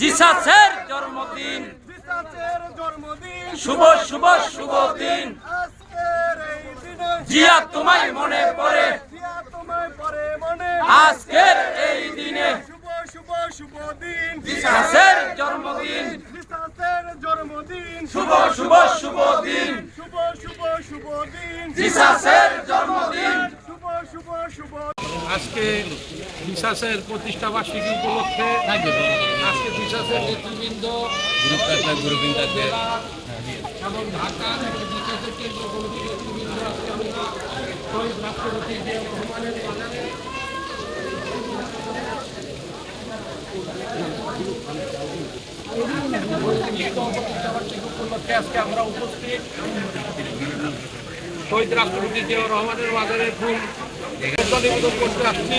জিসাসের জন্মদিন। জিসাসের জন্মদিন। শুভ শুভ শুভ দিন। আজকের এই দিনে জিয়া তোমায় মনে পড়ে। জিয়া তোমায় পরে মনে। আজকের এই দিনে। শুভ শুভ শুভ দিন। জিসাসের জন্মদিন। জিসাসের জন্মদিন। শুভ শুভ শুভ দিন। শুভ শুভ শুভ দিন। জিসাসের জন্মদিন। শুভ শুভ শুভ আজকে বিশ্বাসের প্রতিষ্ঠা বার্ষিকী উপলক্ষে আজকে বিশ্বাসের নেতৃবৃন্দ এবং ঢাকার বিশ্বাসের কেন্দ্র কমিটির নেতৃবৃন্দ আজকে আমরা শহীদ রাষ্ট্রপতি জিয়া রহমানের বাজারে আমরা উপস্থিত শহীদ রাষ্ট্রপতি জিয়া রহমানের বাজারে ফুল নিবেদন করতে আসছি।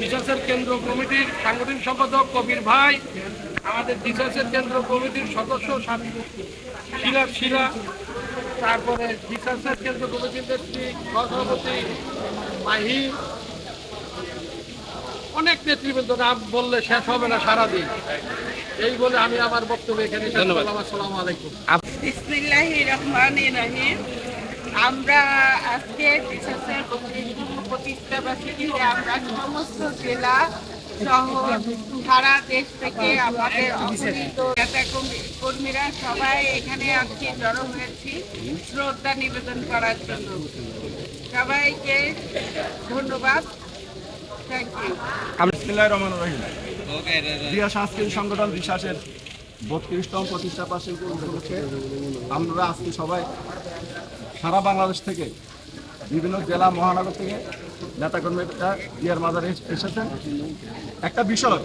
বিশ্বাসের কেন্দ্র কমিটির সাংগঠনিক সম্পাদক কবির ভাই আমাদের বিশ্বাসের কেন্দ্র কমিটির সদস্য শিলা শিলা তারপরে বিশ্বাসের কেন্দ্র কমিটির নেত্রী সহসভাপতি মাহি। অনেক নেতৃবৃন্দ নাম বললে শেষ হবে না সারাদিন। এই বলে আমি আমার বক্তব্য এখানে ধন্যবাদ। আসসালামু আলাইকুম। রহিম। আমরা আজকে প্রতিষ্ঠা বার্ষিকীতে আমরা সমস্ত জেলা শহর সারা দেশ থেকে আমাদের অগণিত নেতা কর্মীরা সবাই এখানে আজকে জড়ো হয়েছি শ্রদ্ধা নিবেদন করার জন্য। সবাইকে ধন্যবাদ। সাংস্কৃতিক সংগঠন বিশ্বাসের বত্রিশতম প্রতিষ্ঠা উপলক্ষে আমরা আজকে সবাই সারা বাংলাদেশ থেকে বিভিন্ন জেলা মহানগর থেকে নেতাকর্মীরা দিয়ার মাজারে এসেছেন। একটা বিষয়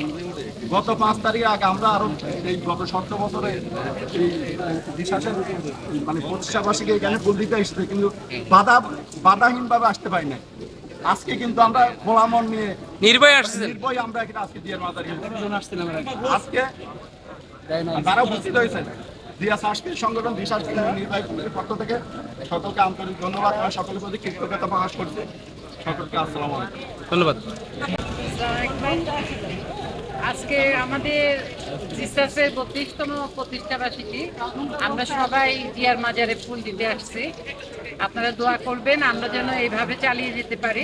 গত পাঁচ তারিখে আগে আমরা আরও এই গত সতেরো বছরে এই বিশ্বাসের মানে প্রতিষ্ঠা বার্ষিকী এখানে ফুল দিতে এসেছে কিন্তু বাধা বাধাহীনভাবে আসতে পারি না আজকে কিন্তু আমরা খোলা মন নিয়ে নির্ভয় আসছেন। নির্ভয় আমরা এখানে আজকে দিয়ার মাজারে আজকে তারা উপস্থিত হয়েছেন সংগঠন দিশা নির্বাহী কমিটির পক্ষ থেকে। সকলকে আন্তরিক ধন্যবাদ। সকলের প্রতি কৃতজ্ঞতা প্রকাশ করছি। সকলকে আসসালামু আলাইকুম। ধন্যবাদ। আজকে আমাদের জিসাসের বত্রিশতম প্রতিষ্ঠা বার্ষিকী আমরা সবাই জিয়ার মাজারে ফুল দিতে আসছি। আপনারা দোয়া করবেন, আমরা যেন এইভাবে চালিয়ে যেতে পারি।